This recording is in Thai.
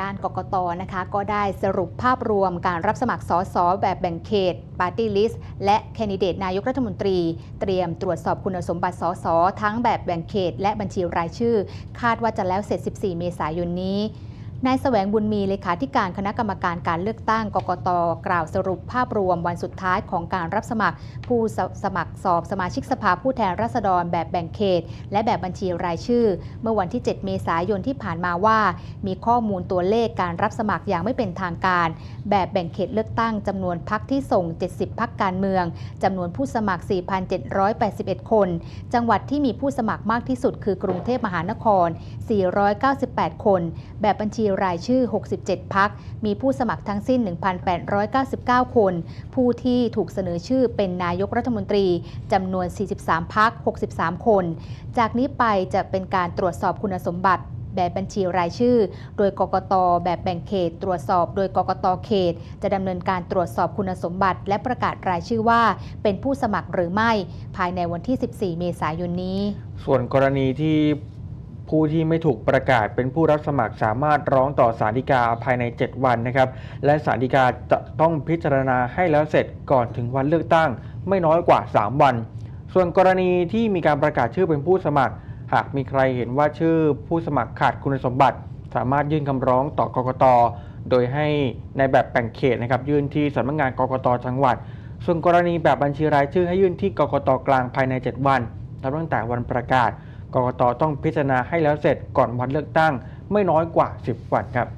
ด้านกกตนะคะ ก็ได้สรุปภาพรวมการรับสมัครสสแบบแบ่งเขตปาร์ตี้ลิสต์และแคนดิเดตนายกรัฐมนตรี เตรียมตรวจสอบคุณสมบัติสสทั้งแบบแบ่งเขต และบัญชีรายชื่อ คาดว่าจะแล้วเสร็จ 14 เมษายนนี้ นายแสวงบุญมีเลขาธิการคณะกรรมการการเลือกตั้งกกตกล่าวสรุปภาพรวมวันสุดท้ายของการรับสมัคร ผู้สสมัครสอบสมาชิกสภาผู้แทนราษฎรแบบแบ่งเขต และแบบบัญชีรายชื่อ เมื่อวันที่ 7 เมษายนที่ผ่านมาว่า มีข้อมูลตัวเลขการรับสมัครอย่างไม่เป็นทางการ แบบแบ่งเขตเลือกตั้งจำนวนพักที่ส่ง 70 พักการเมืองจำนวนผู้สมัคร 4,781 คน จังหวัดที่มีผู้สมัครมากที่สุดคือกรุงเทพมหานคร 498 คน แบบบัญชีีรายชื่อ 67 พัก มีผู้สมัครทั้งสิ้น 1,899 คน ผู้ที่ถูกเสนอชื่อเป็นนายกรัฐมนตรีจำนวน 43 พัก 63 คน จากนี้ไปจะเป็นการตรวจสอบคุณสมบัติแบบบัญชีรายชื่อ โดยกกต แบบแบ่งเขต ตรวจสอบโดยกกต เขต จะดำเนินการตรวจสอบคุณสมบัติ และประกาศรายชื่อว่า เป็นผู้สมัครหรือไม่ ภายในวันที่ 14 เมษายนนี้ ส่วนกรณีที่ ผู้ที่ไม่ถูกประกาศเป็นผู้รับสมัครสามารถร้องต่อศาลฎีกาภายใน 7 วันนะครับ และศาลฎีกาจะต้องพิจารณาให้แล้วเสร็จก่อนถึงวันเลือกตั้ง ไม่น้อยกว่า 3 วัน ส่วนกรณีที่มีการประกาศชื่อเป็นผู้สมัคร หากมีใครเห็นว่าชื่อผู้สมัครขาดคุณสมบัติ สามารถยื่นคำร้องต่อกกตโดยให้ในแบบแบ่งเขตนะครับยื่นที่สำนักงานกกตจังหวัด ส่วนกรณีแบบบัญชีรายชื่อให้ยื่นที่กกตกลางภายใน 7 วันนับตั้งแต่วันประกาศ กกตต้องพิจารณาให้แล้วเสร็จก่อนวันเลือกตั้งไม่น้อยกว่า 10 วันครับ